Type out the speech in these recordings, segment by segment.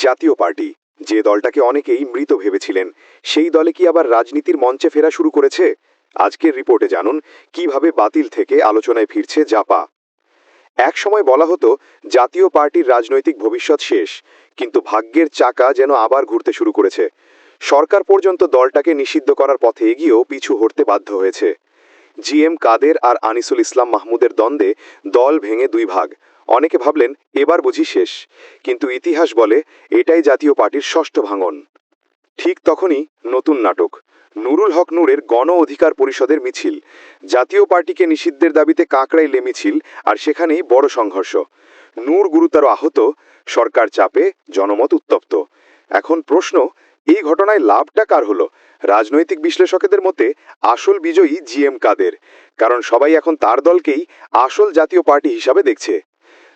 জাতীয় পার্টি। যে দলটাকে অনেকেই মৃত ভেবেছিলেন। সেই দলে কি আবার রাজনীতির মঞ্চে ফেরা শুরু করেছে? আজকের রিপোর্টে জানুন, কীভাবে বাতিল থেকে আলোচনায় ফিরছে জাপা। এক সময় বলা হতো, জাতীয় পার্টির রাজনৈতিক ভবিষ্যৎ শেষ, কিন্তু ভাগ্যের চাকা যেন আবার ঘুরতে শুরু করেছে। সরকার পর্যন্ত দলটাকে নিষিদ্ধ করার পথে এগিয়েও পিছু হটতে বাধ্য হয়েছে। জিএম কাদের আর আনিসুল ইসলাম মাহমুদের দ্বন্দ্বে দল ভেঙে দুই ভাগ। অনেকে ভাবলেন, এবার বুঝি শেষ। কিন্তু ইতিহাস বলে, এটাই জাতীয় পার্টির ষষ্ঠ ভাঙন। ঠিক তখনই নতুন নাটক। নুরুল হক নূরের গণ অধিকার পরিষদের মিছিল। জাতীয় পার্টিকে নিষিদ্ধের দাবিতে কাঁকড়াইলে মিছিল আর সেখানেই বড় সংঘর্ষ। নূর গুরুতর আহত, সরকার চাপে, জনমত উত্তপ্ত। এখন প্রশ্ন, এই ঘটনায় লাভটা কার হলো? রাজনৈতিক বিশ্লেষকদের মতে, আসল বিজয়ী জিএম কাদের। কারণ সবাই এখন তার দলকেই আসল জাতীয় পার্টি হিসাবে দেখছে।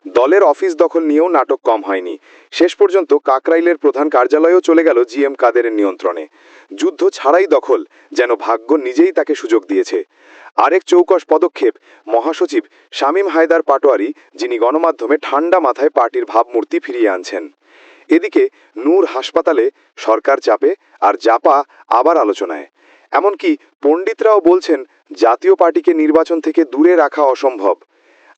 দলের অফিস দখল নিয়েও নাটক কম হয়নি। শেষ পর্যন্ত কাকরাইলের প্রধান কার্যালয়েও চলে গেল জিএম কাদেরের নিয়ন্ত্রণে। যুদ্ধ ছাড়াই দখল, যেন ভাগ্য নিজেই তাকে সুযোগ দিয়েছে। আরেক চৌকস পদক্ষেপ, মহাসচিব শামীম হায়দার পাটোয়ারি, যিনি গণমাধ্যমে ঠান্ডা মাথায় পার্টির ভাবমূর্তি ফিরিয়ে আনছেন। এদিকে নূর হাসপাতালে সরকার চাপে আর জাপা আবার আলোচনায়। এমনকি পণ্ডিতরাও বলছেন, জাতীয় পার্টিকে নির্বাচন থেকে দূরে রাখা অসম্ভব।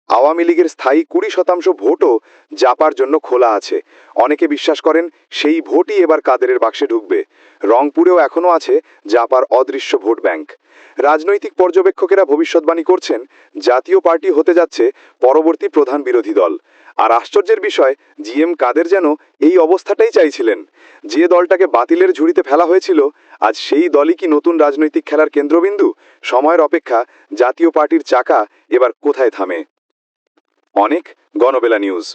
আওয়ামী লীগের স্থায়ী কুড়ি শতাংশ ভোটও জাপার জন্য খোলা আছে। অনেকে বিশ্বাস করেন সেই ভোটই এবার কাদেরের বাক্সে ঢুকবে। রংপুরেও এখনও আছে জাপার অদৃশ্য ভোট ব্যাংক। রাজনৈতিক পর্যবেক্ষকেরা ভবিষ্যৎবাণী করছেন, জাতীয় পার্টি হতে যাচ্ছে পরবর্তী প্রধান বিরোধী দল। আর আশ্চর্যের বিষয়, জিএম কাদের যেন এই অবস্থাটাই চাইছিলেন। যে দলটাকে বাতিলের ঝুড়িতে ফেলা হয়েছিল, আজ সেই দলই কি নতুন রাজনৈতিক খেলার কেন্দ্রবিন্দু? সময়ের অপেক্ষা, জাতীয় পার্টির চাকা এবার কোথায় থামে? অনেক গণবেলা নিউজ।